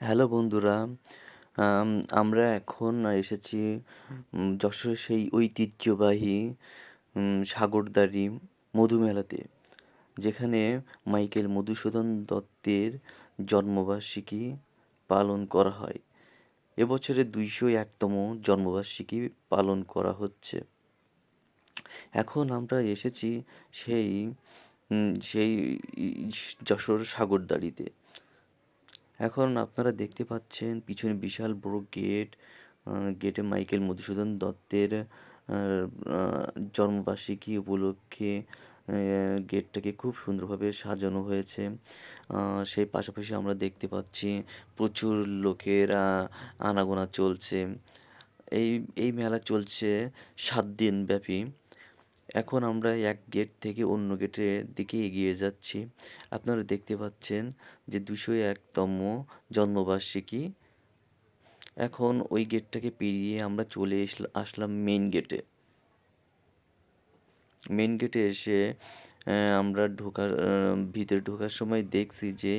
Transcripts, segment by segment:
Hello বন্ধুরা আম, আমরা এখন এসেছি যশোরের সেই ঐতিহ্যবাহী উম, সাগরদাড়ি মধুমেলাতে যেখানে মাইকেল মধুসূদন দত্তের জন্মবার্ষিকী পালন করা হয়। এবছরে দুইশো একতম জন্মবার্ষিকী পালন করা হচ্ছে। এখন আমরা এসেছি সেই সেই যশোর সাগরদাড়িতে। এখন আপনারা দেখতে পাচ্ছেন পিছনে বিশাল বড় গেট গেটে মাইকেল মধুসূদন দত্তের জন্মবার্ষিকী উপলক্ষে গেটটাকে খুব সুন্দরভাবে সাজানো হয়েছে। সেই পাশাপাশি আমরা দেখতে পাচ্ছি প্রচুর লোকের আনাগোনা চলছে। এই এই মেলা চলছে সাত দিন ব্যাপী। এখন আমরা এক গেট থেকে অন্য গেটের দিকে এগিয়ে যাচ্ছি। আপনারা দেখতে পাচ্ছেন যে দুশো একতম জন্মবার্ষিকী। এখন ওই গেটটাকে পেরিয়ে আমরা চলে আসলাম মেইন গেটে মেইন গেটে এসে আমরা ঢোকার ভিতরে ঢোকার সময় দেখছি যে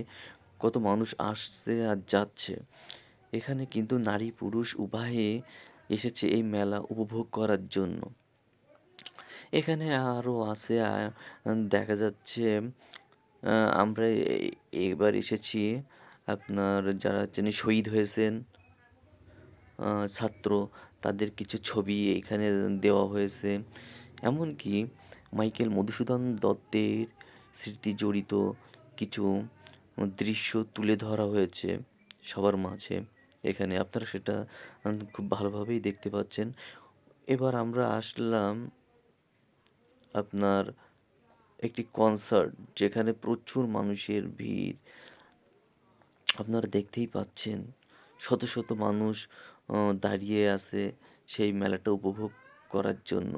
কত মানুষ আসছে আর যাচ্ছে। এখানে কিন্তু নারী পুরুষ উভয়ে এসেছে এই মেলা উপভোগ করার জন্য। এখানে আরও আছে দেখা যাচ্ছে আমরা এবার এসেছি আপনার যারা যিনি শহীদ হয়েছেন ছাত্র, তাদের কিছু ছবি এখানে দেওয়া হয়েছে। এমনকি মাইকেল মধুসূদন দত্তের স্মৃতি জড়িত কিছু দৃশ্য তুলে ধরা হয়েছে সবার মাঝে এখানে। আপনারা সেটা খুব ভালোভাবেই দেখতে পাচ্ছেন। এবার আমরা আসলাম আপনার একটি কনসার্ট যেখানে প্রচুর মানুষের ভিড়। আপনারা দেখতেই পাচ্ছেন শত শত মানুষ দাঁড়িয়ে আছে সেই মেলাটা উপভোগ করার জন্য।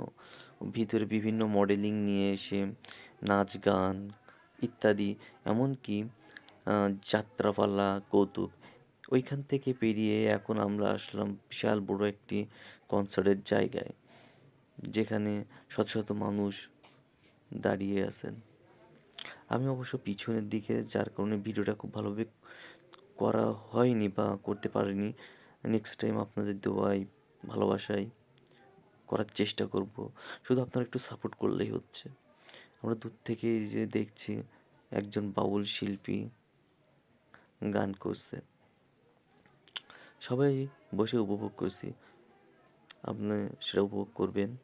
ভিতরে বিভিন্ন মডেলিং নিয়ে এসে নাচ গান ইত্যাদি, এমনকি যাত্রাপালা, কৌতুক। ওইখান থেকে পেরিয়ে এখন আমরা আসলাম বিশাল বড় একটি কনসার্টের জায়গায়। যেখানে শত শত মানুষ দাঁড়িয়ে আছেন। আমি অবশ্য পিছনের দিকে, যার কারণে ভিডিওটা খুব ভালোভাবে করা হয়নি বা করতে পারিনি নেক্সট টাইম আপনাদের দোয়াই ভালোবাসায় করার চেষ্টা করব। শুধু আপনারা একটু সাপোর্ট করলেই হচ্ছে। আমরা দূর থেকে যে দেখছি, একজন বাউল শিল্পী গান করছে। সবাই বসে উপভোগ করছি। আপনি সেটা উপভোগ করবেন।